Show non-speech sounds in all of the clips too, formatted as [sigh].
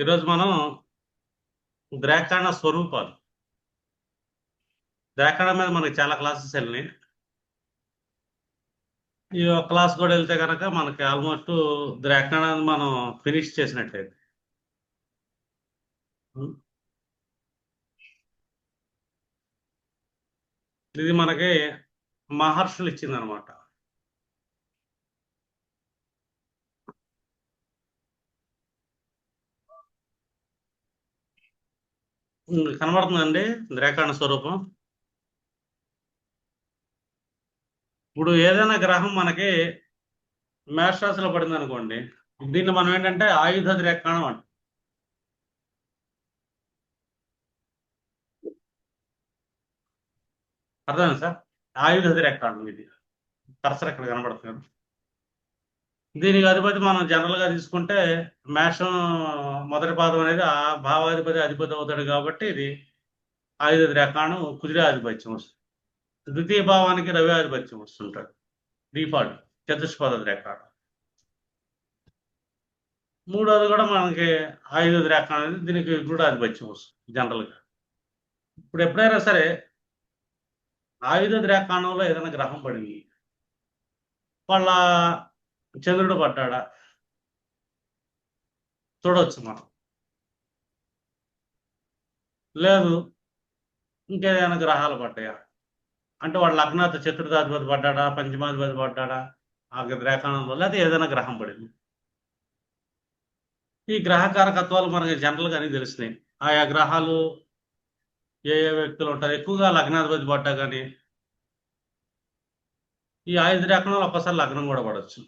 ఈరోజు మనం ద్రాక్షాణ స్వరూపాలు. ద్రాక్షాణ మీద మనకి చాలా క్లాసెస్ వెళ్ళినాయి. ఈ ఒక క్లాస్ కూడా వెళ్తే కనుక మనకి ఆల్మోస్ట్ ద్రాక్షాణ మనం ఫినిష్ చేసినట్టయితే. ఇది మనకి మహర్షులు ఇచ్చిందనమాట. కనబడుతుందండి. రేఖాణ స్వరూపం. ఇప్పుడు ఏదైనా గ్రహం మనకి మేషరాశిలో పడింది అనుకోండి దీన్ని మనం ఏంటంటే ఆయుధ రేఖాణం అంట. అర్థమైంది సార్? ఆయుధ రేఖాణం ఇది. కర్సర్ ఇక్కడ కనబడుతుంది? దీనికి అధిపతి మనం జనరల్గా తీసుకుంటే మేషం మొదటి పాదం అనేది ఆ భావాధిపతి అధిపతి అవుతాడు కాబట్టి ఇది ఆయుధ ద్రాక్షాణం కుదిరే ఆధిపత్యం వస్తుంది. ద్వితీయ భావానికి రవి ఆధిపత్యం వస్తుంటాడు. డిఫాల్ట్ చతుష్పద ద్రాక్షాణం మూడోది కూడా మనకి ఆయుధ ద్రాక్షాణం అనేది దీనికి కూడా ఆధిపత్యం వస్తుంది జనరల్గా. ఇప్పుడు ఎప్పుడైనా సరే ఆయుధ ద్రేకాణంలో ఏదైనా గ్రహం పడింది. వాళ్ళ చంద్రుడు పడ్డాడా? చూడవచ్చు మనం. లేదు ఇంకేదైనా గ్రహాలు పడ్డాయా? అంటే వాడు లగ్నాథ చతుర్థాధిపతి పడ్డాడా? పంచమాధిపతి పడ్డాడా? ఆ గ్రహణంలో లేకపోతే ఏదైనా గ్రహం పడింది? ఈ గ్రహకారకత్వాలు మనకి జనరల్గా అని తెలిసినాయి ఆయా గ్రహాలు ఏ ఏ వ్యక్తులు ఉంటారు? ఎక్కువగా లగ్నాధిపతి పడ్డా కానీ ఈ ఆయుధ రేఖణంలో ఒక్కసారి లగ్నం కూడా పడవచ్చు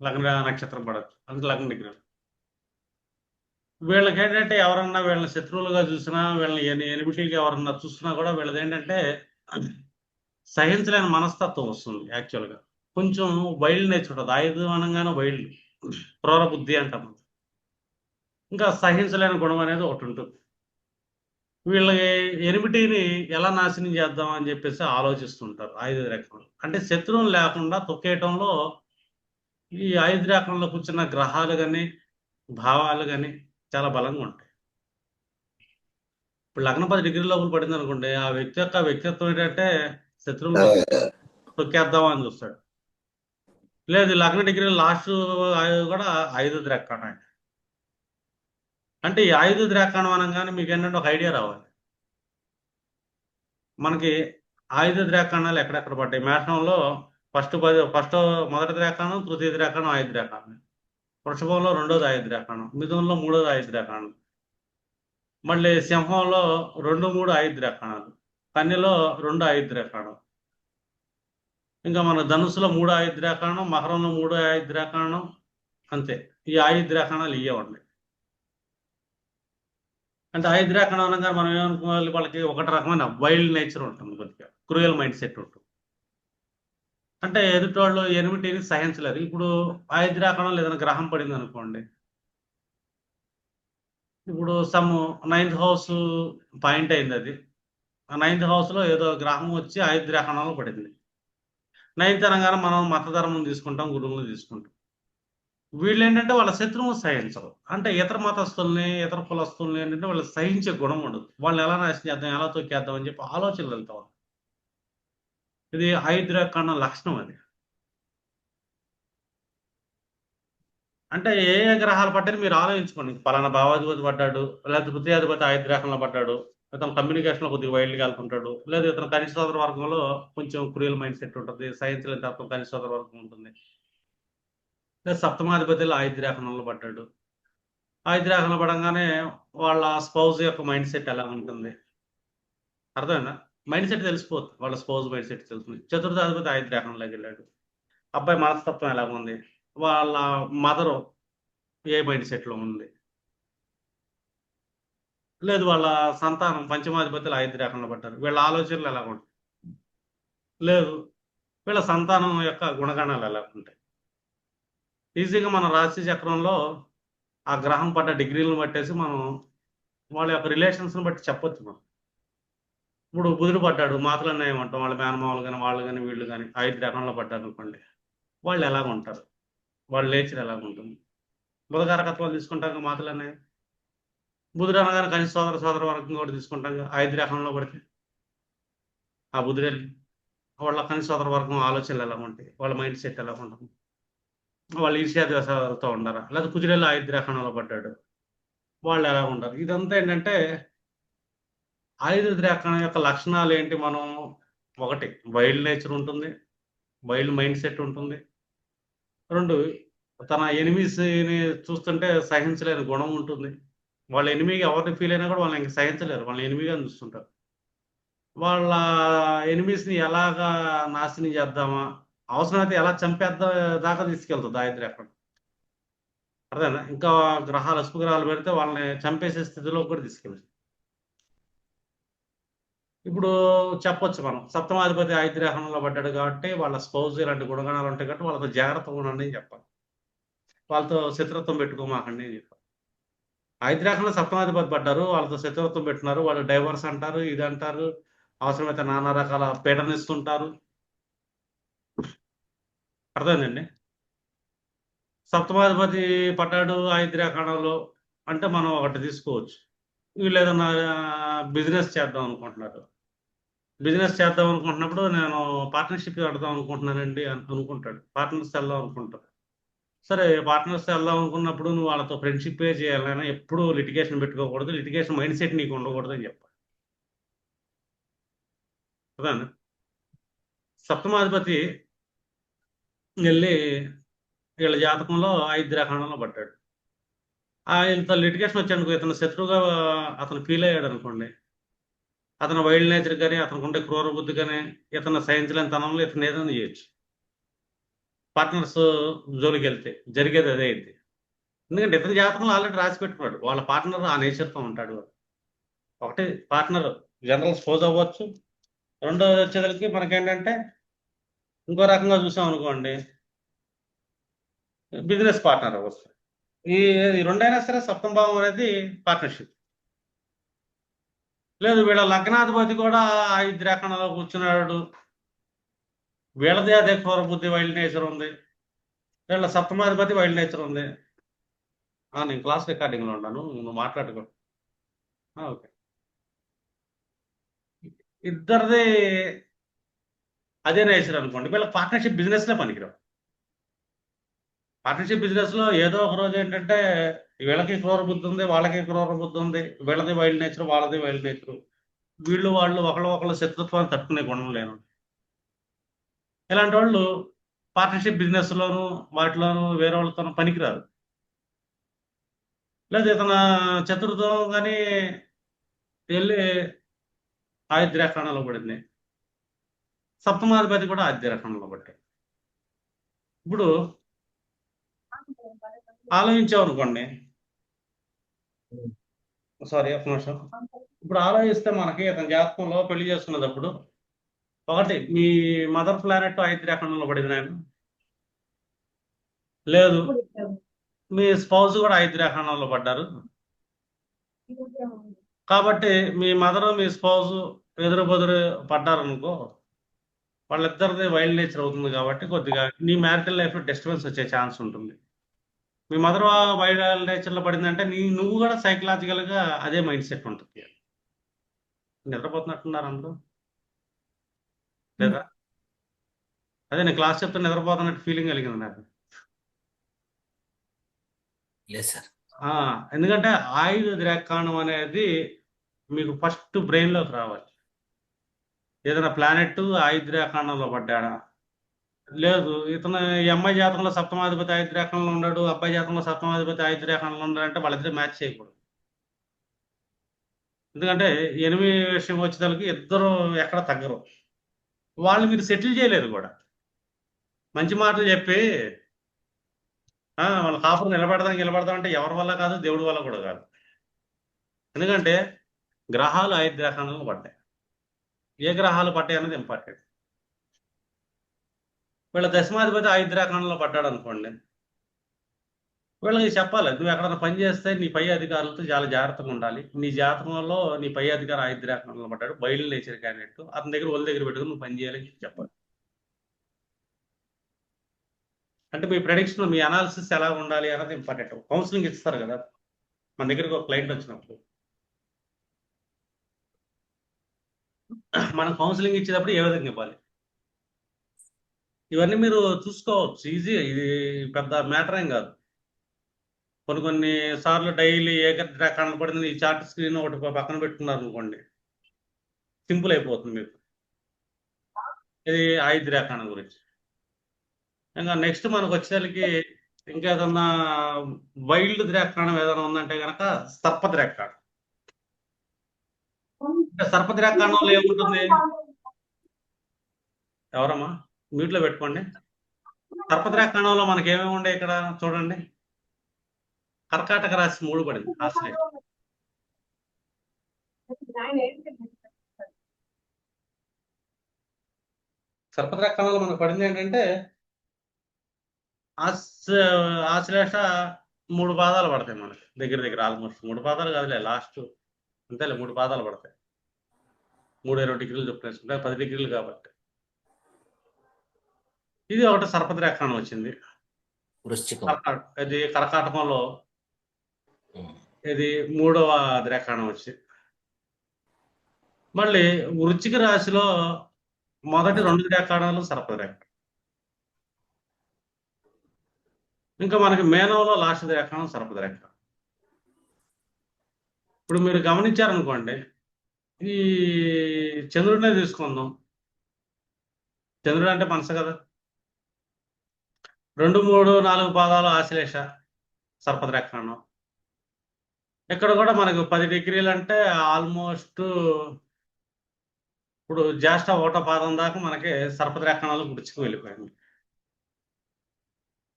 లగ్న నక్షత్రం పడవచ్చు అందుకే లగ్న డిగ్రీ వీళ్ళకి ఏంటంటే ఎవరన్నా వీళ్ళని శత్రువులుగా చూసినా వీళ్ళని ఎనిమిటీగా ఎవరన్నా చూసినా కూడా వీళ్ళది ఏంటంటే సహించలేని మనస్తత్వం వస్తుంది యాక్చువల్గా. కొంచెం వైల్డ్ నేచర్ ఉంటుంది. ఆయుధం అనగానే వైల్డ్. క్రూర బుద్ధి అంటాం ఇంకా సహించలేని గుణం అనేది ఒకటి ఉంటుంది. వీళ్ళకి ఎనిమిటీని ఎలా నాశనం చేద్దాం అని చెప్పేసి ఆలోచిస్తుంటారు ఆయుధ రకంలో అంటే శత్రువులు లేకుండా తొక్కేయటంలో ఈ ఆయుధ రేఖంలో కూర్చున్న గ్రహాలు కానీ భావాలు కానీ చాలా బలంగా ఉంటాయి. ఇప్పుడు లగ్న పది డిగ్రీ లోపల పడింది అనుకోండి ఆ వ్యక్తి యొక్క వ్యక్తిత్వం ఏంటంటే శత్రువులు అని చూస్తాడు. లేదు లగ్న డిగ్రీ లాస్ట్ కూడా ఆయుధ ద్రాక్షాణం అంటే ఈ ఆయుధ ద్రాక్షాణం అనగానే మీకు ఏంటంటే ఒక ఐడియా రావాలి. మనకి ఆయుధ ద్రాక్షాణాలు ఎక్కడెక్కడ పడ్డాయి? మేషంలో ఫస్ట్ ఫస్ట్ మొదటి ద్రాకాణం తృతీయ ద్రాకాణం ఆయుధ ద్రాక్షాణం వృషభంలో రెండోది ఆయుధ ద్రాక్షాణం మిథునంలో మూడోది ఆయుధ ద్రాక్షాణం మళ్ళీ సింహంలో రెండు మూడు ఆయుధ ద్రాక్షాణాలు కన్యలో రెండు ఆయుధ ద్రాక్షాణం ఇంకా మన ధనుసులో మూడు ఆయుధ ద్రాక్షాణం మకరంలో మూడు ఆయుధ ద్రాక్షాణం అంతే. ఈ ఆయుధ ద్రాక్షాణాలు ఇవే ఉన్నాయి. అంటే ఆయుధ ద్రాక్షాణం అనగా మనం ఏమనుకోవాలి? వాళ్ళకి ఒకటి రకమైన వైల్డ్ నేచర్ ఉంటుంది కొద్దిగా. క్రూయల్ మైండ్ సెట్ ఉంటుంది. అంటే ఎదుటోళ్ళు ఎనిమిటిని సహించలేరు. ఇప్పుడు ఆయుధ లేదని ఏదైనా గ్రహం పడింది అనుకోండి ఇప్పుడు సమ్ నైన్త్ హౌస్ పాయింట్ అయింది అది. ఆ నైన్త్ హౌస్లో ఏదో గ్రహం వచ్చి ఆయుధ పడింది. నైన్త్ అనగానే మనం మతధర్మం తీసుకుంటాం గురువులు తీసుకుంటాం. వీళ్ళు ఏంటంటే వాళ్ళ శత్రువు సహించరు. అంటే ఇతర మతస్థుల్ని ఇతర కులస్తుల్ని ఏంటంటే వాళ్ళు సహించే గుణం ఉండదు. వాళ్ళని ఎలా నాశనం చేద్దాం ఎలా తొక్కేద్దాం అని చెప్పి ఆలోచనలు వెళ్తాం ఇది ఆయుధ లక్షణం అది. అంటే ఏ ఏ గ్రహాలు పడ్డారు మీరు ఆలోచించుకోండి. పలానా భావాధిపతి పడ్డాడు లేకపోతే తృతీయాధిపతి ఆయుధ పడ్డాడు ఇతను కమ్యూనికేషన్లో కొద్దిగా వైల్డ్గా వెళ్తుంటాడు లేదా ఇతను కనిష్ఠోదర వర్గంలో కొంచెం క్రియల్ మైండ్ సెట్ ఉంటుంది సైన్స్ లేని తత్వం కనిష్ఠోదర వర్గం ఉంటుంది. లేదా సప్తమాధిపతిలో ఆయుధ పడ్డాడు. ఆయుధ పడంగానే వాళ్ళ స్పౌజ్ యొక్క మైండ్ సెట్ ఎలా ఉంటుంది? అర్థమైందా? మైండ్ సెట్ తెలిసిపోతుంది. వాళ్ళ స్పోజ్ మైండ్ సెట్ తెలుస్తుంది. చతుర్థాధిపతి ఆయుధ గ్రహంలోకి వెళ్ళాడు. అబ్బాయి మనస్తత్వం ఎలా ఉంది? వాళ్ళ మదరు ఏ మైండ్ సెట్లో ఉంది? లేదు వాళ్ళ సంతానం పంచమాధిపతులు ఐదు గ్రహంలో పడ్డారు. వీళ్ళ ఆలోచనలు ఎలా ఉంటాయి? లేదు వీళ్ళ సంతానం యొక్క గుణగణాలు ఎలా ఉంటాయి? ఈజీగా మన రాశి చక్రంలో ఆ గ్రహం పడ్డ డిగ్రీలను బట్టేసి మనం వాళ్ళ యొక్క రిలేషన్స్ని బట్టి చెప్పొచ్చు మనం. ఇప్పుడు బుధుడు పడ్డాడు. మాతలన్నా అంటాం. వాళ్ళ మేనమామలు కానీ వాళ్ళు కానీ వీళ్ళు కానీ ఐదు గ్రహంలో పడ్డారు అనుకోండి వాళ్ళు ఎలాగ ఉంటారు? వాళ్ళు నేచర్ ఎలాగ ఉంటుంది? బుధకారకత్వాలు తీసుకుంటాక అన్నాయి బుధుడు అనగానే కనిష్ట సోదర సోదర వర్గం కూడా తీసుకుంటాం ఐదు గ్రహంలో పడితే. ఆ బుధుడు వాళ్ళ కనిష్ట సోదర వర్గం ఆలోచనలు ఎలా ఉంటాయి? వాళ్ళ మైండ్ సెట్ ఎలా ఉంటుంది? వాళ్ళు ఈర్ష్యాద్వేషాలతో ఉండరా? లేదా కుజుడెల్లి ఐదు గ్రహణంలో పడ్డాడు. వాళ్ళు ఎలా ఉంటారు ఇదంతా ఏంటంటే ఆయుధ గ్రహణం యొక్క లక్షణాలు ఏంటి? మనం ఒకటి వైల్డ్ నేచర్ ఉంటుంది వైల్డ్ మైండ్ సెట్ ఉంటుంది. రెండు తన ఎనిమీస్ని చూస్తుంటే సహించలేని గుణం ఉంటుంది. వాళ్ళ ఎనిమిగా ఎవరిని ఫీల్ అయినా కూడా వాళ్ళని ఇంకా సహించలేరు. వాళ్ళని ఎనిమిగా చూస్తుంటారు. వాళ్ళ ఎనిమీస్ని ఎలాగా నాశనం చేద్దామా? అవసరమైతే ఎలా చంపేద్దా దాకా తీసుకెళ్తుంది దారిద్ర అక్కడ అర్థమైనా ఇంకా గ్రహాలు అసుపు గ్రహాలు పెడితే వాళ్ళని చంపేసే స్థితిలో కూడా తీసుకెళ్తుంది ఇప్పుడు చెప్పొచ్చు మనం. సప్తమాధిపతి ఆయుద్గ్రహణంలో పడ్డాడు కాబట్టి వాళ్ళ స్పౌజ్ ఇలాంటి గుణగణాలు ఉంటాయి కాబట్టి వాళ్ళతో జాగ్రత్తగా ఉండండి అని చెప్పాలి. వాళ్ళతో శత్రుత్వం పెట్టుకోమాకండి అని చెప్పాలి. ఆయుద్గ్రహణంలో సప్తమాధిపతి పడ్డారు వాళ్ళతో శత్రుత్వం పెట్టినారు వాళ్ళు డైవర్స్ అంటారు ఇది అంటారు అవసరమైతే నానా రకాల పీడనిస్తుంటారు అర్థమైందండి? సప్తమాధిపతి పడ్డాడు ఆయుద్గ్రహణంలో అంటే మనం ఒకటి తీసుకోవచ్చు. వీళ్ళు ఏదన్నా బిజినెస్ చేద్దాం అనుకుంటున్నారు. బిజినెస్ చేద్దాం అనుకుంటున్నప్పుడు నేను పార్ట్నర్షిప్ పెడదాం అనుకుంటున్నానండి అని అనుకుంటాడు. పార్ట్నర్స్ వెళ్దాం అనుకుంటాడు. సరే పార్ట్నర్స్ వెళ్దాం అనుకున్నప్పుడు నువ్వు వాళ్ళతో ఫ్రెండ్షిప్ చేయాలైనా ఎప్పుడు లిటిగేషన్ పెట్టుకోకూడదు లిటిగేషన్ మైండ్ సెట్ నీకు ఉండకూడదు అని చెప్పాలి. సప్తమాధిపతి వెళ్ళి వీళ్ళ జాతకంలో ఐదు గ్రహణంలో పడ్డాడు. ఆ ఇంత లిటిగేషన్ వచ్చానుకో ఇతను శత్రువుగా అతను ఫీల్ అయ్యాడు అనుకోండి అతను వైల్డ్ నేచర్ కానీ అతనికి ఉండే క్రూర బుద్ధి కానీ ఇతను సహించలేని తనంలో ఇతను ఏదైనా చేయొచ్చు. పార్ట్నర్స్ జోలికి వెళ్తే జరిగేది అదే అయింది ఎందుకంటే ఇతని జాతకంలో ఆల్రెడీ రాసి పెట్టుకున్నాడు. వాళ్ళ పార్ట్నర్ ఆ నేచర్తో ఉంటాడు ఒకటి పార్ట్నర్ జనరల్ స్పోజ్ అవ్వచ్చు. రెండో వచ్చేసరికి మనకేంటంటే ఇంకో రకంగా చూసాం అనుకోండి. బిజినెస్ పార్ట్నర్ అవ్వచ్చు. ఈ రెండైనా సరే సప్తం భావం అనేది పార్ట్నర్షిప్ లేదు వీళ్ళ లగ్నాధిపతి కూడా ఐదు రేఖణలో కూర్చున్నాడు. వీళ్ళది అదే క్రూర బుద్ధి వైల్డ్ నేచర్ ఉంది. వీళ్ళ సప్తమాధిపతి వైల్డ్ నేచర్ ఉంది. నేను క్లాస్ రికార్డింగ్లో ఉన్నాను. నువ్వు మాట్లాడుకో. ఓకే. ఇద్దరిది అదే నేచర్ అనుకోండి. వీళ్ళ పార్ట్నర్షిప్ బిజినెస్లే పనికిరావు. పార్ట్నర్షిప్ బిజినెస్లో ఏదో ఒక రోజు ఏంటంటే వీళ్ళకి క్రూర బుద్ధి ఉంది వాళ్ళకి క్రూర బుద్ధి ఉంది. వీళ్ళది వైల్డ్ నేచర్ వాళ్ళది వైల్డ్ నేచర్. వీళ్ళు వాళ్ళు ఒకళ్ళు ఒకళ్ళు శత్రుత్వాన్ని తట్టుకునే గుణం లేను ఇలాంటి వాళ్ళు పార్ట్నర్షిప్ బిజినెస్ లోను వాటిలోను వేరే వాళ్ళతో పనికిరారు. లేదు ఇతను చతుర్థం కానీ వెళ్ళి ఆయుద్రేఖణలో పడింది. సప్తమాధిపతి కూడా ఆయుద్రేఖణలో పడ్డాయి ఇప్పుడు ఆలోచించామనుకోండి అనుకోండి సారీ ఒక నిమిషం. ఇప్పుడు ఆలోచిస్తే మనకి అతని జాతకంలో పెళ్ళి చేసుకున్నప్పుడు ఒకటి మీ మదర్ ప్లానెట్ ఐదు రేఖంలో పడింది నేను లేదు. మీ స్పౌస్ కూడా ఐదు రేఖంలో పడ్డారు. కాబట్టి మీ మదర్ మీ స్పౌస్ ఎదురు బెదురు పడ్డారనుకో వాళ్ళిద్దరిది వైల్డ్ నేచర్ అవుతుంది కాబట్టి కొద్దిగా నీ మ్యారిటల్ లైఫ్లో డిస్టర్బెన్స్ వచ్చే ఛాన్స్ ఉంటుంది. మీ మదర్ వైల్డ్ నేచర్లో పడిందంటే నీ నువ్వు కూడా సైకలాజికల్గా అదే మైండ్ సెట్ ఉంటుంది. నిద్రపోతున్నట్టున్నారు అందరూ. లేదా? అదే నేను క్లాస్ చెప్తే నిద్రపోతున్నట్టు ఫీలింగ్ కలిగింది నాకు. ఎందుకంటే ఆయుధ ద్రాకాణం అనేది మీకు ఫస్ట్ బ్రెయిన్లోకి రావాలి. ఏదైనా ప్లానెట్ ఆయుధ ద్రాకాణంలో పడ్డాడా? లేదు. ఇతను ఈ అమ్మాయి జాతకంలో సప్తమాధిపతి ఆయుధ ఉన్నాడు అబ్బాయి జాతకంలో సప్తమాధిపతి ఆయుధ ఉన్నాడంటే వాళ్ళిద్దరు మ్యాచ్ చేయకూడదు. ఎందుకంటే ఎనిమిది విషయం వచ్చేదానికి ఇద్దరు ఎక్కడ తగ్గరు. వాళ్ళు మీరు సెటిల్ చేయలేరు కూడా. మంచి మాటలు చెప్పి వాళ్ళ కాపురం నిలబెడదాం నిలబెడదాం అంటే ఎవరి వల్ల కాదు దేవుడి వల్ల కూడా కాదు. ఎందుకంటే గ్రహాలు ఐదు గ్రహాలు పడ్డాయి. ఏ గ్రహాలు పడ్డాయి అనేది ఇంపార్టెంట్. వీళ్ళ దశమాధిపతి ఐదు గ్రహణంలో పడ్డాడు అనుకోండి వీళ్ళకి చెప్పాలి నువ్వు ఎక్కడైనా పని చేస్తే నీ పై అధికారులతో చాలా జాగ్రత్తగా ఉండాలి. నీ జాతకంలో నీ పై అధికారి ఐదు గ్రహణంలో పడ్డాడు బయలు నేచర్ క్యాండిడేట్ అతని దగ్గర వాళ్ళ దగ్గర పెట్టుకుని నువ్వు పని చేయాలని చెప్పాలి. అంటే మీ ప్రెడిక్షన్ మీ అనాలిసిస్ ఎలా ఉండాలి అన్నది ఇంపార్టెంట్ కౌన్సిలింగ్ ఇస్తారు కదా మన దగ్గరికి ఒక క్లయింట్ వచ్చినప్పుడు. మనం కౌన్సిలింగ్ ఇచ్చేటప్పుడు ఏ విధంగా ఇవ్వాలి? ఇవన్నీ మీరు చూసుకోవచ్చు. ఈజీ ఇది పెద్ద మ్యాటర్ ఏం కాదు. కొన్ని కొన్ని సార్లు డైలీ ఏ ట్రాక్ కనపడింది ఈ చార్ట్ స్క్రీన్ ఒకటి పక్కన పెట్టుకున్నారు అనుకోండి. సింపుల్ అయిపోతుంది మీకు. ఇది ఐదు రేఖాన గురించి. ఇంకా నెక్స్ట్ మనకు వచ్చేసరికి ఇంకేదన్నా వైల్డ్ ద్రాక్షాణం ఏదైనా ఉందంటే కనుక సర్ప ద్రాక్షాణం సర్ప ద్రాక్షాణంలో ఏముంటుంది? ఎవరమ్మా? మ్యూట్లో పెట్టుకోండి. సర్ప మనకి ఏమేమి ఉండే ఇక్కడ చూడండి. కర్కాటక రాశి మూడు పడింది ఆశ్రయ. సర్పద్రాక్షణంలో మనకు పడింది ఏంటంటే ఆశ ఆశ్లేష మూడు పాదాలు పడతాయి మనకి. దగ్గర దగ్గర ఆల్మోస్ట్ మూడు పాదాలు కాదులే లాస్ట్ అంతేలే మూడు పాదాలు పడతాయి. మూడు ఇరవై డిగ్రీలు చొప్పున పది డిగ్రీలు కాబట్టి. ఇది ఒకటి సర్పద్రాక్షణం వచ్చింది. వృశ్చికం. కర్కాట ఇది కర్కాటకంలో. ఇది మూడవ ద్రాక్షాణం వచ్చి. మళ్ళీ వృచ్చిక రాశిలో మొదటి రెండు ద్రాక్షాణాలు సర్పద్రాక్ష ఇంకా మనకి మేనంలో లాస్ట్ ద్రాక్షాణం సర్పద్రాక్ష ఇప్పుడు మీరు గమనించారనుకోండి ఈ చంద్రుడినే తీసుకుందాం. చంద్రుడు అంటే మనసు కదా. రెండు మూడు నాలుగు పాదాలు ఆశ్లేష సర్పద్రాక్షాణం. ఇక్కడ కూడా మనకు పది డిగ్రీలు అంటే ఆల్మోస్ట్ ఇప్పుడు జ్యేష్ఠ ఒకటో పాదం దాకా మనకి సర్పద్రాక్షణాలు గుడిచుకు వెళ్ళిపోయింది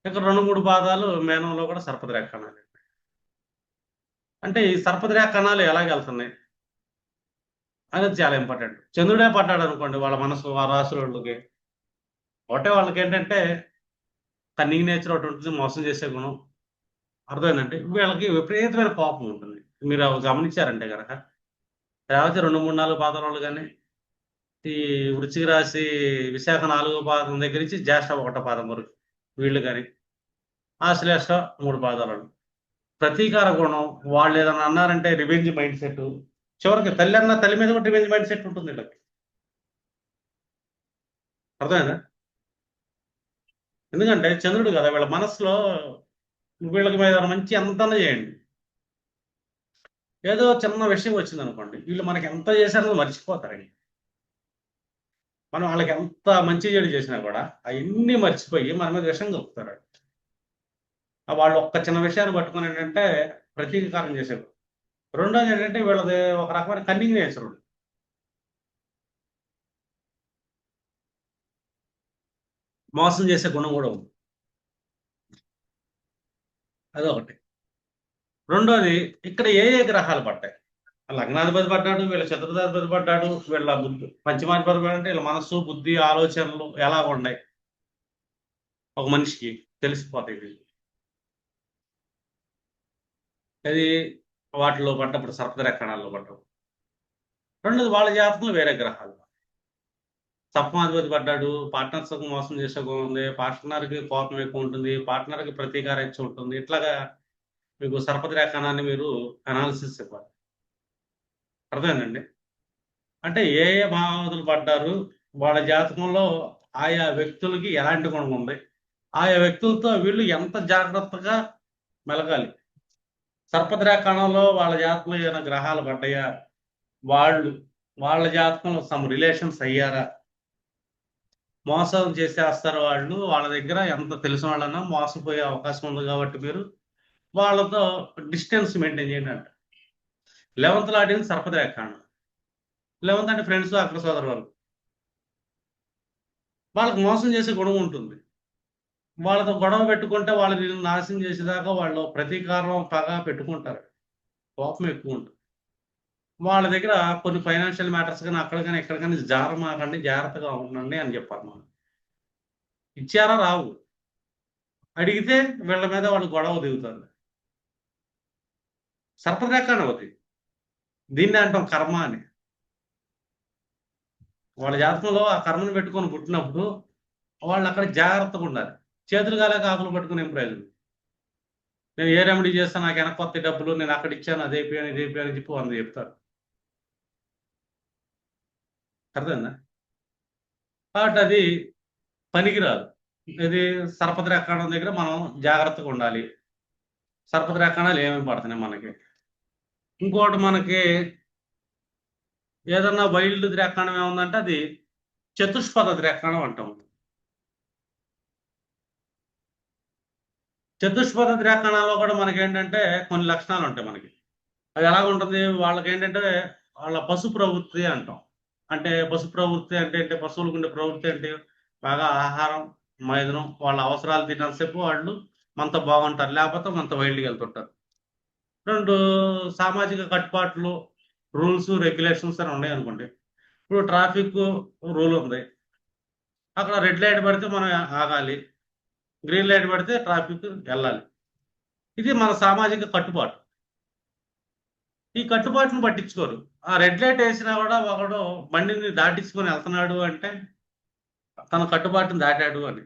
ఇక్కడ రెండు మూడు పాదాలు మేనంలో కూడా సర్పద్రాక్షణాలు. అంటే ఈ సర్పద్రాక్షణాలు ఎలాగ వెళ్తున్నాయి? అనేది చాలా ఇంపార్టెంట్. చంద్రుడే పడ్డాడు అనుకోండి వాళ్ళ మనసు ఆ రాసులకి ఒకటే వాళ్ళకి ఏంటంటే కన్నింగ్ నేచర్ ఒకటి ఉంటుంది మోసం చేసే గుణం అర్థమైందంటే వీళ్ళకి విపరీతమైన కోపం ఉంటుంది. మీరు గమనించారంటే కనుక లేకపోతే రెండు మూడు నాలుగు పాదాలు కానీ ఈ వృచ్చిక రాశి విశాఖ నాలుగో పాదం దగ్గర నుంచి జ్యేష్ఠ ఒకటో పాదం వరకు వీళ్ళు కానీ ఆశ్లేష మూడు పాదాలు ప్రతీకార గుణం వాళ్ళు ఏదైనా అన్నారంటే రివెంజ్ మైండ్ సెట్ చివరికి తల్లి అన్న తల్లి మీద కూడా రివెంజ్ మైండ్ సెట్ ఉంటుంది వీళ్ళకి. అర్థమైందా? ఎందుకంటే చంద్రుడు కదా వీళ్ళ మనసులో వీళ్ళకి మీద మంచి ఎంతనే చేయండి. ఏదో చిన్న విషయం వచ్చింది అనుకోండి వీళ్ళు మనకి ఎంత చేశారో మర్చిపోతారండి మనం వాళ్ళకి ఎంత మంచి చెడు చేసినా కూడా అవన్నీ మర్చిపోయి మన మీద విషయం కలుపుతారు. వాళ్ళు ఒక్క చిన్న విషయాన్ని పట్టుకుని ఏంటంటే ప్రతీకారం చేసేవారు. రెండోది ఏంటంటే వీళ్ళది ఒక రకమైన కన్నింగ్ నేచర్ ఉంది. మోసం చేసే గుణం కూడా ఉంది. అదొకటి. రెండోది ఇక్కడ ఏ ఏ గ్రహాలు పడ్డాయి? లగ్నాధిపతి పడ్డాడు వీళ్ళ చతుర్థాధిపతి పడ్డాడు వీళ్ళ బుద్ధి పంచమాధిపతి పడ్డాడు వీళ్ళ మనస్సు బుద్ధి ఆలోచనలు ఎలా ఉన్నాయి? ఒక మనిషికి తెలిసిపోతాయి వీళ్ళు. అది వాటిలో పడ్డప్పుడు సర్పదరక్షణాల్లో పడ్డప్పుడు. రెండోది వాళ్ళ జాతకంలో వేరే గ్రహాలు. సప్మాధిపతి పడ్డాడు పార్ట్నర్స్ మోసం చేసే ఉంది పార్ట్నర్కి కోపం ఎక్కువ ఉంటుంది పార్ట్నర్కి ప్రతీకార ఇచ్చి ఉంటుంది. ఇట్లాగా మీకు సర్పద్రేఖానాన్ని మీరు అనాలిసిస్ ఇవ్వాలి అర్థమైందండి? అంటే ఏ ఏ భావతులు పడ్డారు వాళ్ళ జాతకంలో ఆయా వ్యక్తులకి ఎలాంటి గుణం ఉంది? ఆయా వ్యక్తులతో వీళ్ళు ఎంత జాగ్రత్తగా మెలగాలి? సర్పద్రేఖానంలో వాళ్ళ జాతకంలో ఏమైనా గ్రహాలు పడ్డాయా? వాళ్ళు వాళ్ళ జాతకంలో సమ్ రిలేషన్స్ అయ్యారా? మోసం చేసేస్తారు వాళ్ళు. వాళ్ళ దగ్గర ఎంత తెలిసిన వాళ్ళన్నా మోసపోయే అవకాశం ఉంది కాబట్టి మీరు వాళ్ళతో డిస్టెన్స్ మెయింటైన్ చేయండి అంట. లెవెంత్ ఆడియన్స్ సర్పద్రేఖాండం లెవెంత్ అంటే ఫ్రెండ్స్ అక్కడ సోదరు వాళ్ళు. వాళ్ళకి మోసం చేసే గుణం ఉంటుంది. వాళ్ళతో గొడవ పెట్టుకుంటే వాళ్ళు నాశనం చేసేదాకా వాళ్ళు ప్రతీకారం పగ పెట్టుకుంటారు. కోపం ఎక్కువ ఉంటుంది. వాళ్ళ దగ్గర కొన్ని ఫైనాన్షియల్ మ్యాటర్స్ కానీ అక్కడ కానీ ఎక్కడ కానీ జారమాకండి జాగ్రత్తగా ఉండండి అని చెప్పారు మనం ఇచ్చారా రావు? అడిగితే వీళ్ళ మీద వాళ్ళు గొడవ దిగుతుంది సర్పరేఖాన్ని అవుతుంది దీన్ని అంటాం కర్మ అని. వాళ్ళ జాతకంలో ఆ కర్మను పెట్టుకొని పుట్టినప్పుడు వాళ్ళు అక్కడ జాగ్రత్తగా ఉండాలి. చేతులు కాలేక ఆకులు పట్టుకునే ప్రయోజనం. నేను ఏ రెమెడీ చేస్తాను నాకు వెనక కొత్త డబ్బులు నేను అక్కడ ఇచ్చాను అదే అయిపోయాను ఇది అయిపోయాను అని చెప్పి వాళ్ళు చెప్తారు. అర్థమైందా? కాబట్టి అది పనికిరాదు. ఇది సరపతి రెక్కడం దగ్గర మనం జాగ్రత్తగా ఉండాలి. సరపతి రెక్కడాలు ఏమేమి పడుతున్నాయి మనకి? ఇంకోటి మనకి ఏదన్నా వైల్డ్ ద్రాక్షాణం ఏముందంటే అది చతుష్పద ద్రాక్షాణం అంటాం. చతుష్పద ద్రాక్షాణంలో కూడా మనకి ఏంటంటే కొన్ని లక్షణాలు ఉంటాయి మనకి. అది ఎలా ఉంటుంది వాళ్ళకి ఏంటంటే వాళ్ళ పశు ప్రవృత్తి అంటాం. అంటే పశు ప్రవృత్తి అంటే అంటే పశువులకు ఉండే ప్రవృత్తి అంటే బాగా ఆహారం మైదనం వాళ్ళ అవసరాలు తినంతసేపు వాళ్ళు మనతో బాగుంటారు. లేకపోతే మనతో వైల్డ్కి వెళ్తుంటారు. రెండు సామాజిక కట్టుబాట్లు రూల్స్ రెగ్యులేషన్స్ అని ఉన్నాయి అనుకోండి. ఇప్పుడు ట్రాఫిక్ రూల్ ఉంది. అక్కడ రెడ్ లైట్ పడితే మనం ఆగాలి. గ్రీన్ లైట్ పడితే ట్రాఫిక్ వెళ్ళాలి. ఇది మన సామాజిక కట్టుబాటు. ఈ కట్టుబాటును పట్టించుకోరు. ఆ రెడ్ లైట్ వేసినా కూడా ఒకడు బండిని దాటించుకొని వెళ్తున్నాడు అంటే తన కట్టుబాటును దాటాడు అని.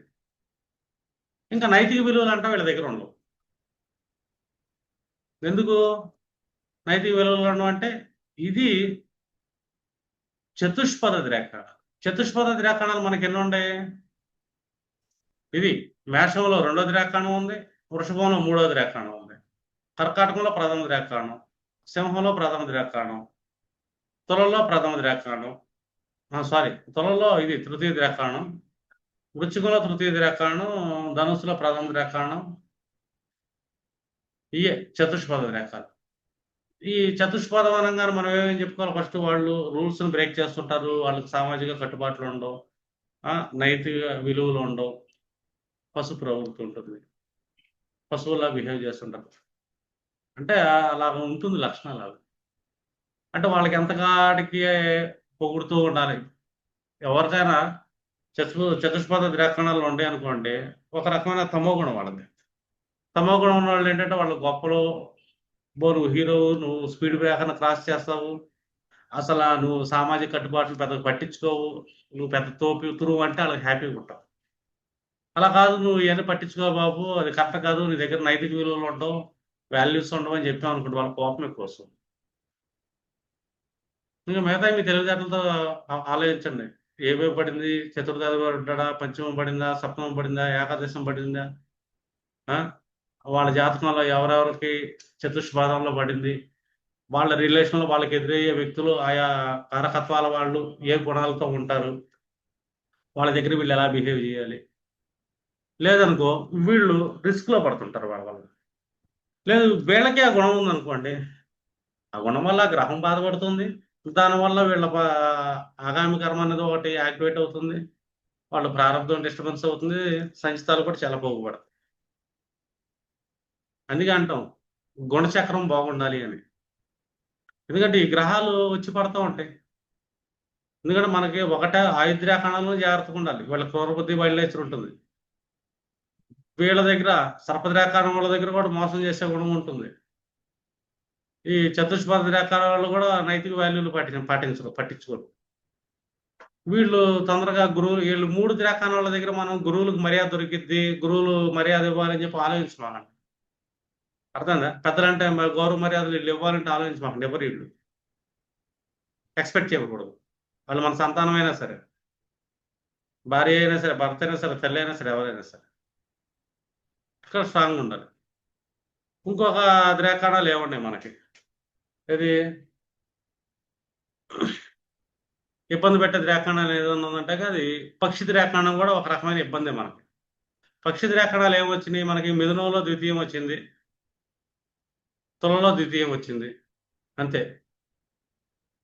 ఇంకా నైతిక విలువలు అంటే వీళ్ళ దగ్గర ఉండవు. ఎందుకు? నైతిక విలువలు అంటే ఇది చతుష్పద ద్రాక్షాణాలు చతుష్పద ద్రాక్షాణాలు మనకి ఎన్ని ఉన్నాయి ఇది మేషంలో రెండో ద్రాకాణం ఉంది వృషభంలో మూడో ద్రాకాణం ఉంది కర్కాటకంలో ప్రథమ ద్రాకాణం సింహంలో ప్రథమ ద్రాక్షాణం తులలో ప్రథమ ద్రాక్షాణం సారీ తులలో ఇది తృతీయ ద్రాక్షాణం వృచ్చికంలో తృతీయ ద్రాక్షాణం ధనుసులో ప్రథమ ద్రాక్షాణం ఇయే చతుష్పద ద్రాక్షాలు ఈ చతుష్పదం అనగానే మనం ఏమేమి చెప్పుకోవాలి? ఫస్ట్ వాళ్ళు రూల్స్ని బ్రేక్ చేస్తుంటారు. వాళ్ళకి సామాజిక కట్టుబాట్లు ఉండవు. నైతిక విలువలు ఉండవు. పశు ప్రవృత్తి ఉంటుంది. పశువులా బిహేవ్ చేస్తుంటారు. అంటే అలా ఉంటుంది లక్షణాలు అవి. అంటే వాళ్ళకి ఎంతకాడికి పొగుడుతూ ఉండాలి. ఎవరికైనా చతు చతుష్పద ద్రాక్షణాలు ఉంటాయి అనుకోండి ఒక రకమైన తమో గుణం వాళ్ళది. తమో గుణం ఉన్న వాళ్ళు ఏంటంటే వాళ్ళు గొప్పలు బో నువ్వు హీరో నువ్వు స్పీడ్ బ్రేకర్ను క్రాస్ చేస్తావు. అసలు నువ్వు సామాజిక కట్టుబాట్లు పెద్ద పట్టించుకోవు. నువ్వు పెద్ద తోపి తురువు అంటే వాళ్ళకి హ్యాపీగా ఉంటావు. అలా కాదు నువ్వు ఇవన్నీ పట్టించుకో బాబు అది కరెక్ట్ కాదు నీ దగ్గర నైతిక విలువలు ఉండవు. వాల్యూస్ ఉండవని చెప్పాం అనుకుంటే వాళ్ళ కోపం ఎక్కువ వస్తుంది. ఇంకా మిగతా మీ తెలివితేటలతో ఆలోచించండి. ఏవే పడింది? చతుర్థాది పడ్డా పంచమం పడిందా? సప్తమం పడిందా? ఏకాదశం పడిందా? వాళ్ళ జాతకంలో ఎవరెవరికి చతుష్పాదంలో పడింది? వాళ్ళ రిలేషన్లో వాళ్ళకి ఎదురయ్యే వ్యక్తులు ఆయా కారకత్వాల వాళ్ళు ఏ గుణాలతో ఉంటారు? వాళ్ళ దగ్గర వీళ్ళు ఎలా బిహేవ్ చేయాలి? లేదనుకో వీళ్ళు రిస్క్లో పడుతుంటారు వాళ్ళ వల్ల. లేదు వీళ్ళకి ఆ గుణం ఉందనుకోండి. ఆ గుణం వల్ల గ్రహం బాధపడుతుంది. దానివల్ల వీళ్ళ ఆగామి కర్మ అనేది ఒకటి యాక్టివేట్ అవుతుంది. వాళ్ళ ప్రారంభం డిస్టర్బెన్స్ అవుతుంది. సంచితాలు కూడా చాలా పోగుపడతాయి. అందుకే అంటాం గుణచక్రం బాగుండాలి అని. ఎందుకంటే ఈ గ్రహాలు వచ్చి పడతా ఉంటాయి. ఎందుకంటే మనకి ఒకటే ఆయుద్రాకణంలో జాగ్రత్తగా ఉండాలి. వీళ్ళ క్రూరబుద్ధి వైల్డ్ ఉంటుంది వీళ్ళ దగ్గర సర్పద్రాకారం వాళ్ళ దగ్గర కూడా మోసం చేసే గుణం ఉంటుంది. ఈ చతుష్పద ద్రాకారం వాళ్ళు కూడా నైతిక వాల్యూలు పాటి పాటించరు పట్టించుకోరు. వీళ్ళు తొందరగా గురువులు వీళ్ళు మూడు ద్రాకాణ వాళ్ళ దగ్గర మనం గురువులకు మర్యాద దొరికిద్ది గురువులు మర్యాద ఇవ్వాలని చెప్పి ఆలోచించమాకండి. అర్థందా పెద్దలంటే గౌరవ మర్యాదలు వీళ్ళు ఇవ్వాలంటే ఆలోచించమాకండి ఎవరు వీళ్ళు? ఎక్స్పెక్ట్ చేయకూడదు. వాళ్ళు మన సంతానమైనా సరే భార్య అయినా సరే భర్త అయినా సరే తల్లి అయినా సరే ఎవరైనా సరే. ఇక్కడ స్ట్రాంగ్ ఉండాలి. ఇంకొక ద్రేకాణాలు ఏమున్నాయి మనకి. ఇది ఇబ్బంది పెట్టే ద్రేకాణాలు ఏదైనా ఉందంటే అది పక్షి ద్రేకాణం కూడా ఒక రకమైన ఇబ్బంది మనకి. పక్షి ద్రేకాణాలు ఏమొచ్చినాయి మనకి మిథునంలో ద్వితీయం వచ్చింది. తులలో ద్వితీయం వచ్చింది. అంతే.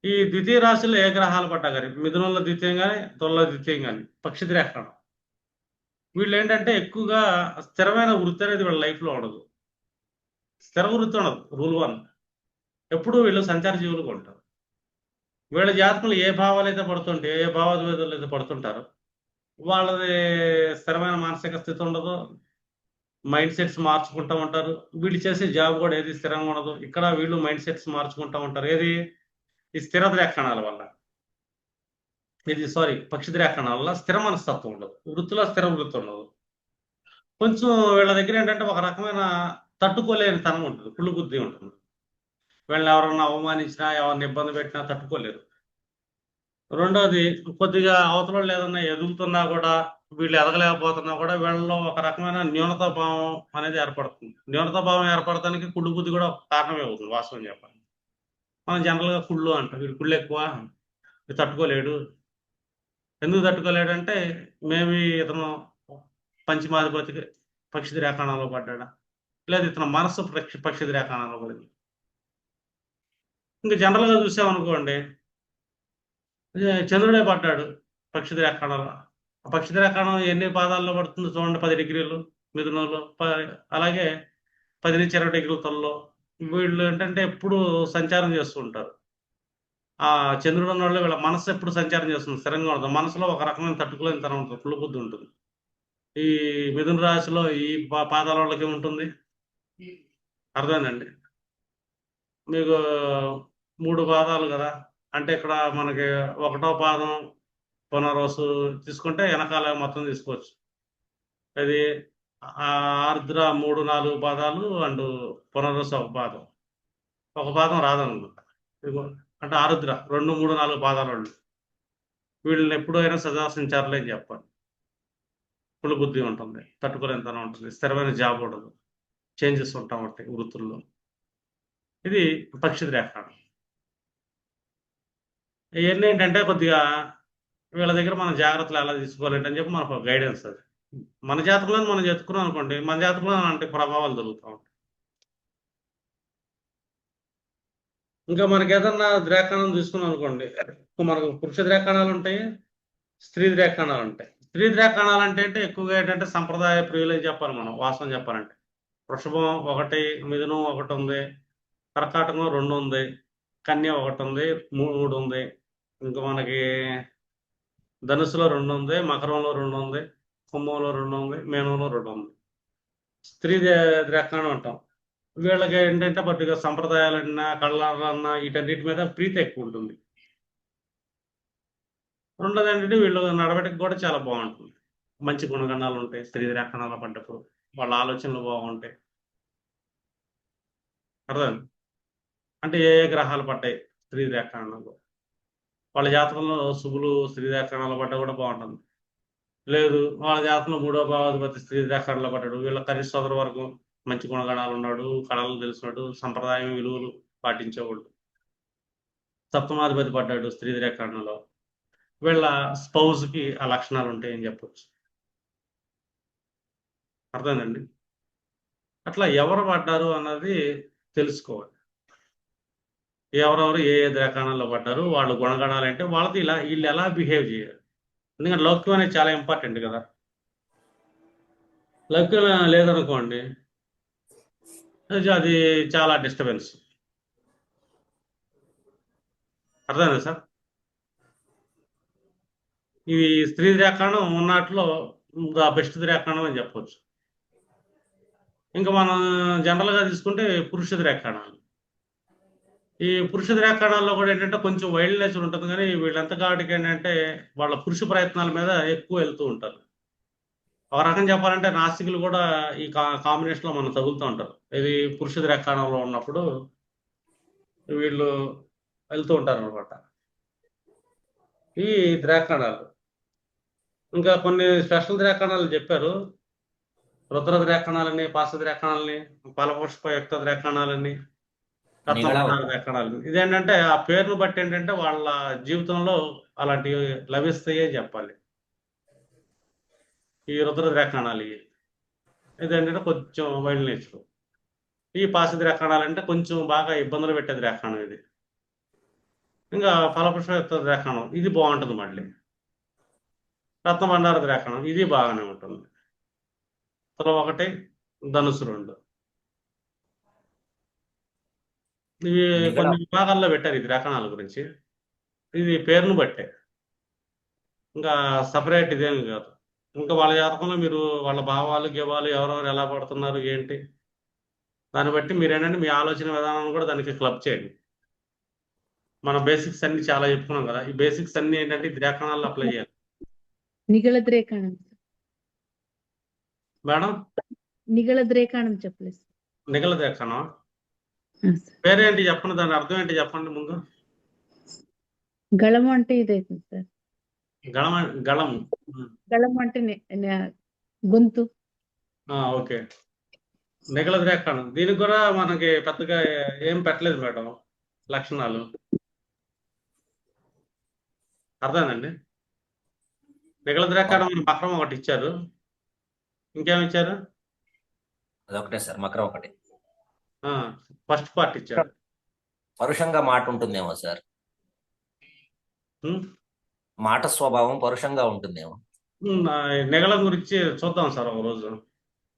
ఈ ద్వితీయ రాశిలో ఏ గ్రహాలు పడ్డా కానీ మిథునంలో ద్వితీయం కానీ తులలో ద్వితీయం కానీ పక్షి ద్రేకాణం వీళ్ళు ఏంటంటే ఎక్కువగా స్థిరమైన వృత్తి అనేది వీళ్ళ లైఫ్లో ఉండదు. స్థిర వృత్తి ఉండదు రూల్ వన్. ఎప్పుడు వీళ్ళు సంచార జీవులుగా ఉంటారు వీళ్ళ జాతకులు ఏ భావాలు అయితే పడుతుంటే ఏ భావోద్వేదాలు అయితే పడుతుంటారో వాళ్ళది స్థిరమైన మానసిక స్థితి ఉండదు. మైండ్ సెట్స్ మార్చుకుంటూ ఉంటారు. వీళ్ళు చేసే జాబ్ కూడా ఏది స్థిరంగా ఉండదు. ఇక్కడ వీళ్ళు మైండ్ సెట్స్ మార్చుకుంటూ ఉంటారు. ఏది? ఈ స్థిర లక్షణాల వల్ల. ఇది సారీ పక్షిద్రాకరణాల వల్ల స్థిర మనస్తత్వం ఉండదు. వృత్తిలో స్థిర వృత్తి ఉండదు. కొంచెం వీళ్ళ దగ్గర ఏంటంటే ఒక రకమైన తట్టుకోలేని తనం ఉంటుంది. కుళ్ళు బుద్ధి ఉంటుంది. వీళ్ళని ఎవరన్నా అవమానించినా ఎవరిని ఇబ్బంది పెట్టినా తట్టుకోలేరు. రెండోది కొద్దిగా అవతల వాళ్ళు ఏదన్నా ఎదుగుతున్నా కూడా వీళ్ళు ఎదగలేకపోతున్నా కూడా వీళ్ళలో ఒక రకమైన న్యూనతా భావం అనేది ఏర్పడుతుంది. న్యూనతా భావం ఏర్పడటానికి కుళ్ళు బుద్ధి కూడా ఒక కారణమే అవుతుంది వాస్తవం చెప్పాలి మనం జనరల్గా కుళ్ళు అంటాం. వీడు కుళ్ళు ఎక్కువ తట్టుకోలేడు. ఎందుకు తట్టుకోలేడంటే మేబీ ఇతను పంచమాధిపతి పక్షి రేఖాణంలో పడ్డాడా? లేదా ఇతను మనస్సు పక్షి పక్షి రేఖాణంలో పడింది? ఇంకా జనరల్గా చూసామనుకోండి చంద్రుడే పడ్డాడు పక్షి రేఖాణంలో ఆ పక్షి రేఖాణం ఎన్ని పాదాల్లో పడుతుందో చూడండి పది డిగ్రీలు మిథునంలో అలాగే పది నుంచి ఇరవై డిగ్రీల తొల్లో. వీళ్ళు ఏంటంటే ఎప్పుడు సంచారం చేస్తూ ఉంటారు. ఆ చంద్రుడు ఉన్న వాళ్ళు వీళ్ళ మనసు ఎప్పుడు సంచారం చేస్తుంది? స్థిరంగా ఉంటుంది మనసులో ఒక రకమైన తట్టుకోలేని తనం ఉంటుంది. కుళ్ళు బుద్ధి ఉంటుంది. ఈ మిథున రాశిలో ఈ పా- పాదాల వాళ్ళకి ఉంటుంది అర్థమేనండి మీకు మూడు పాదాలు కదా. అంటే ఇక్కడ మనకి ఒకటో పాదం పునరోసు తీసుకుంటే వెనకాల మొత్తం తీసుకోవచ్చు. అది ఆర్ద్ర మూడు నాలుగు పాదాలు అండ్ పునరోసు ఒక పాదం. ఒక పాదం రాదనుకుంటా. ఇదిగో అంటే ఆరుద్ర రెండు మూడు నాలుగు పాదాలు వాళ్ళు వీళ్ళని ఎప్పుడైనా సదాశించారులే అని చెప్పాలి. కుళ్ళు బుద్ధి ఉంటుంది. తట్టుకోలేనితనం ఉంటుంది. స్థిరమైన జాబ్ ఉండదు. చేంజెస్ ఉంటా ఉంటాయి వృత్తుల్లో. ఇది పక్షి రేఖాణం ఇవన్నీ ఏంటంటే కొద్దిగా వీళ్ళ దగ్గర మనం జాగ్రత్తలు ఎలా తీసుకోవాలంటే అని చెప్పి మనకు గైడెన్స్ అది. మన జాతకంలో మనం చెప్పుకున్నాం అనుకోండి మన జాతకంలో అంటే ప్రభావాలు జరుగుతూ ఉంటాయి. ఇంకా మనకి ఏదన్నా ద్రాకాణం తీసుకున్నాం అనుకోండి. మనకు పురుష ద్రేకాణాలు ఉంటాయి స్త్రీ ద్రేకాణాలు ఉంటాయి. స్త్రీ ద్రేకాణాలు అంటే అంటే ఎక్కువగా ఏంటంటే సంప్రదాయ ప్రియులని చెప్పాలి మనం వాస్తవం చెప్పాలంటే. వృషభం ఒకటి మిథునం ఒకటి ఉంది కర్కాటకం రెండు ఉంది కన్య ఒకటి ఉంది మూడు ఉంది. ఇంకా మనకి ధనుసులో రెండు ఉంది మకరంలో రెండు ఉంది కుంభంలో రెండు ఉంది మేనంలో రెండు ఉంది. స్త్రీ ద్రేకాణం అంటాం. వీళ్ళకి ఏంటంటే పట్టుగా సంప్రదాయాలన్నా కళ్ళన్నా వీటన్నిటి మీద ప్రీతి ఎక్కువ ఉంటుంది. రెండోది ఏంటంటే వీళ్ళు నడవడికి కూడా చాలా బాగుంటుంది. మంచి గుణగణాలు ఉంటాయి. స్త్రీ రేఖణాలు పడ్డప్పుడు వాళ్ళ ఆలోచనలు బాగుంటాయి. అర్థం అంటే ఏ ఏ గ్రహాలు పడ్డాయి స్త్రీ రేఖణంలో వాళ్ళ జాతకంలో శుభులు స్త్రీ రేఖణాలు పడ్డా కూడా బాగుంటుంది. లేదు వాళ్ళ జాతకంలో మూడో భావాధిపతి స్త్రీ రేఖణలో పడ్డాడు. వీళ్ళ కనిష్ట సోదర వరకు మంచి గుణగణాలు ఉన్నాడు కళలు తెలిసినాడు సంప్రదాయం విలువలు పాటించేవాడు. సప్తమాధిపతి పడ్డాడు స్త్రీ రేఖణలో వీళ్ళ స్పౌజ్కి ఆ లక్షణాలు ఉంటాయని చెప్పచ్చు? అర్థమైందండి? అట్లా ఎవరు పడ్డారు అన్నది తెలుసుకోవాలి. ఎవరెవరు ఏ ఏ ద్రేకాణాల్లో పడ్డారు వాళ్ళు గుణగణాలు అంటే వాళ్ళది ఇలా వీళ్ళు ఎలా బిహేవ్ చేయాలి. ఎందుకంటే లౌక్యం అనేది చాలా ఇంపార్టెంట్ కదా. లౌక్యం లేదనుకోండి అది చాలా డిస్టర్బెన్స్ అర్థమైందా సార్? ఇవి స్త్రీ ద్రేకాణం ఉన్నట్లో ద బెస్ట్ ద్రేకాణం అని చెప్పవచ్చు ఇంకా మనం జనరల్గా తీసుకుంటే పురుష ద్రేకాణాలు ఈ పురుష ద్రేకాణాల్లో కూడా ఏంటంటే కొంచెం వైల్డ్ నేచర్ ఉంటుంది కానీ వీళ్ళంతా కాబట్టి ఏంటంటే వాళ్ళ పురుష ప్రయత్నాల మీద ఎక్కువ వెళ్తూ ఉంటారు. ఒక రకం చెప్పాలంటే నాస్తికులు కూడా ఈ కా కాంబినేషన్లో మనం తగులుతూ ఉంటారు. ఇది పురుష ద్రేకాణంలో ఉన్నప్పుడు వీళ్ళు వెళ్తూ ఉంటారు అనమాట ఈ ద్రేకాణాలు ఇంకా కొన్ని స్పెషల్ ద్రేకాణాలు చెప్పారు. రుద్ర ద్రేకాణాలని పాస ద్రేకాణాలని ఫలపుష్ప యుక్త ద్రేకాణాలని రత్నభండార ద్రేకాణాలు ఇదేంటంటే ఆ పేరును బట్టి ఏంటంటే వాళ్ళ జీవితంలో అలాంటివి లభిస్తాయే చెప్పాలి. ఈ రుద్ర ద్రేకాణాలు ఇవి. ఇదేంటంటే కొంచెం వైల్డ్ నేచర్. ఈ పాస ద్రేకాణాలు అంటే కొంచెం బాగా ఇబ్బందులు పెట్టే ద్రేకాణం ఇది. ఇంకా ఫలపుష్ప ద్రేకాణం ఇది బాగుంటుంది మళ్ళీ. రత్నభండార ద్రేకాణం ఇది బాగానే ఉంటుంది. తుల ఒకటి ధనుసు రెండు. ఇవి కొన్ని విభాగాల్లో పెట్టారు ఇది రకణాల గురించి. ఇది పేరును బట్టే. ఇంకా సపరేట్ ఇదేమి కాదు. ఇంకా వాళ్ళ జాతకంలో మీరు వాళ్ళ భావాలు గేవాలు ఎవరెవరు ఎలా పడుతున్నారు ఏంటి? దాన్ని బట్టి మీరు ఏంటంటే మీ ఆలోచన విధానాన్ని కూడా దానికి క్లబ్ చేయండి. మన బేసిక్స్ అన్ని చాలా చెప్పుకున్నాం కదా. ఈ బేసిక్స్ అన్ని ఏంటంటే ఈ ద్రేకణాల్లో అప్లై చేయాలి. నిగళ ద్రేకాణం మేడం? నిగళ ద్రేకాణం చెప్పలేదు ఆ, సార్. పేరేంటి చెప్పండి దాని అర్థం ఏంటి చెప్పండి ముందు? గళం అంటే ఇదే సార్. గళం గళం. గళం అంటే గొంతు. ఆ, ఓకే. నిగల ద్రాక్షణం దీనికి కూడా మనకి పెద్దగా ఏం పెట్టలేదు మేడం. లక్షణాలు. అర్థమైందండి? నిగల ద్రాక్షణం మన మకరం ఒకటి ఇచ్చారు. ఇంకేం ఇచ్చారు? అదొకటే సార్ మకరం ఒకటి. ఫస్ట్ పార్ట్ ఇచ్చారు. పరుషంగా మాట ఉంటుందేమో సార్. మాట స్వభావం పరుషంగా ఉంటుందేమో. నిగళం గురించి చూద్దాం సార్ ఒక రోజు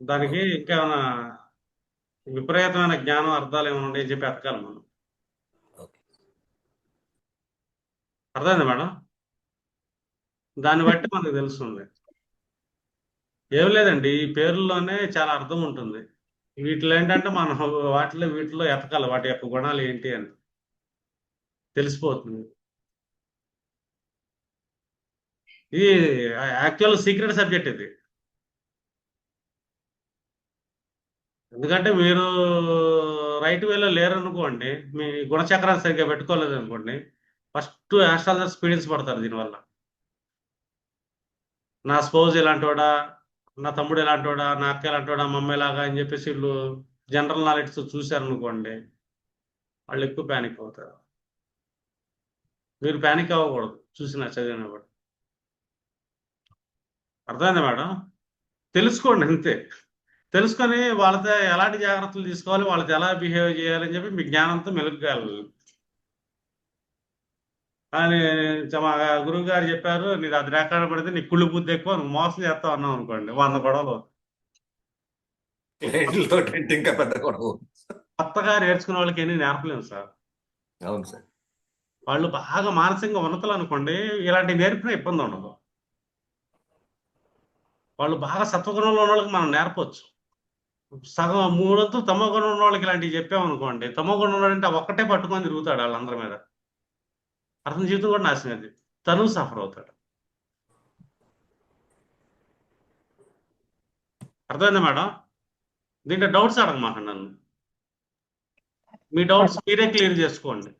దానికి ఇంకేమైనా విపరీతమైన జ్ఞానం అర్థాలు ఏమైనా ఉన్నాయని చెప్పి ఎతకాలి మనం. అర్థమైంది మేడం? దాన్ని బట్టి మనకు తెలుస్తుంది. ఏం లేదండి ఈ పేర్లలోనే చాలా అర్థం ఉంటుంది. వీటిలో ఏంటంటే మనం వాటిలో వీటిలో ఎతకాలి. వాటి యొక్క గుణాలు ఏంటి అని. తెలిసిపోతుంది. ఇది యాక్చువల్ సీక్రెట్ సబ్జెక్ట్ ఇది. ఎందుకంటే మీరు రైట్ వేలో లేరనుకోండి మీ గుణచక్రాన్ని సరిగ్గా పెట్టుకోలేదు అనుకోండి ఫస్ట్ ఆస్ట్రాలజర్ స్పీడెన్స్ పడతారు దీనివల్ల. నా స్పౌజ్ ఇలాంటివాడా నా తమ్ముడు ఇలాంటివాడా నా అక్క ఇలాంటివాడా మా అమ్మాయి అని చెప్పేసి వీళ్ళు జనరల్ నాలెడ్జ్ చూశారనుకోండి వాళ్ళు ఎక్కువ ప్యానిక్ అవుతారు. మీరు ప్యానిక్ అవ్వకూడదు చూసిన చదివినప్పుడు అర్థమైందా మేడం? తెలుసుకోండి అంతే. తెలుసుకొని వాళ్ళతో ఎలాంటి జాగ్రత్తలు తీసుకోవాలి వాళ్ళతో ఎలా బిహేవ్ చేయాలని చెప్పి మీ జ్ఞానంతో మెలుగుగా వెళ్ళాలి అని మా గురువు గారు చెప్పారు నీది అది రేఖాడ పడితే నీ కుళ్ళు బుద్ధి ఎక్కువ నువ్వు మోసం చేస్తావు అన్నావు అనుకోండి. వంద గొడవలు. ఇంకా పెద్ద గొడవ. కొత్తగా నేర్చుకునే వాళ్ళకి ఎన్ని నేర్పలేము సార్. అవును సార్. వాళ్ళు బాగా మానసికంగా ఉన్నతులు అనుకోండి ఇలాంటి నేర్పిన ఇబ్బంది ఉండదు. వాళ్ళు బాగా సత్వగుణంలో ఉన్న వాళ్ళకి మనం నేర్పవచ్చు సగం మూడొంతు తమ గుణం ఉన్న వాళ్ళకి ఇలాంటివి చెప్పామనుకోండి తమో గుణం ఉన్నాడంటే ఒక్కటే పట్టుకొని తిరుగుతాడు వాళ్ళందరి మీద. అతని జీవితం కూడా నాశనం అది తను సఫర్ అవుతాడు. అర్థమైందా మేడం? దీంట్లో డౌట్స్ అడగమాకండి నన్ను. మీ డౌట్స్ మీరే క్లియర్ చేసుకోండి.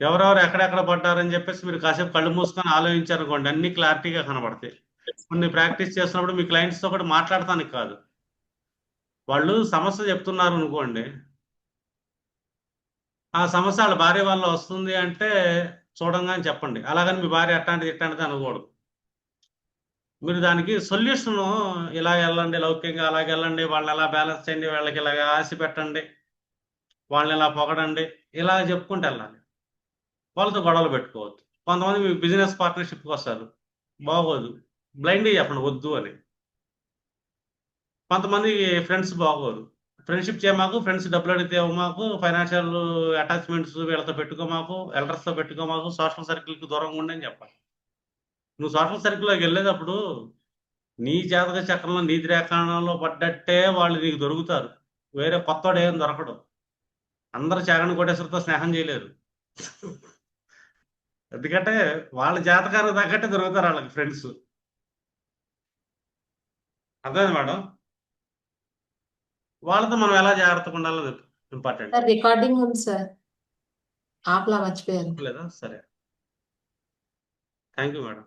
ఎవరెవరు ఎక్కడెక్కడ పడ్డారని చెప్పేసి మీరు కాసేపు కళ్ళు మూసుకొని ఆలోచించారనుకోండి అన్ని క్లారిటీగా కనబడతాయి. కొన్ని ప్రాక్టీస్ చేసినప్పుడు మీ క్లయింట్స్తో కూడా మాట్లాడటానికి కాదు. వాళ్ళు సమస్య చెప్తున్నారు అనుకోండి. ఆ సమస్య వాళ్ళ భార్య వల్ల వస్తుంది అంటే చూడంగానే చెప్పండి. అలాగని మీ భార్య అట్లాంటిది ఇట్లాంటిది అనకూడదు. మీరు దానికి సొల్యూషన్ ఇలా వెళ్ళండి లౌక్యంగా అలాగ వెళ్ళండి వాళ్ళని ఎలా బ్యాలెన్స్ చేయండి వాళ్ళకి ఇలాగ ఆశ పెట్టండి వాళ్ళని ఇలా పొగడండి ఇలా చెప్పుకుంటూ వెళ్ళాలి. వాళ్ళతో గొడవలు పెట్టుకోవద్దు. కొంతమంది మీ బిజినెస్ పార్ట్నర్షిప్కి వస్తారు. బాగోదు. బ్లైండ్ చెప్పండి వద్దు అని. కొంతమంది ఫ్రెండ్స్ బాగోరు. ఫ్రెండ్షిప్ చేయమాకు ఫ్రెండ్స్ డబ్బులు అడిగితే మాకు ఫైనాన్షియల్ అటాచ్మెంట్స్ వీళ్ళతో పెట్టుకోమాకు ఎల్డర్స్తో పెట్టుకోమాకు సోషల్ సర్కిల్కి దూరంగా ఉండని చెప్పాలి. నువ్వు సోషల్ సర్కిల్లోకి వెళ్ళేటప్పుడు నీ జాతక చక్రంలో నీతి రేఖాణంలో పడ్డట్టే వాళ్ళు నీకు దొరుకుతారు. వేరే కొత్తవాడు ఏం దొరకడు. అందరు చాగని కోటేశ్వరితో స్నేహం చేయలేరు. [laughs] ఎందుకంటే వాళ్ళ జాతకానికి తగ్గట్టే దొరుకుతారు వాళ్ళకి ఫ్రెండ్స్ అర్థమైంది మేడం? వాళ్ళతో మనం ఎలా జాగ్రత్తగా ఉండాలో ఇంపార్టెంట్. సార్ రికార్డింగ్ ఉంది సార్. ఆపలా మర్చిపోయారు లేదా సరే. Thank you madam.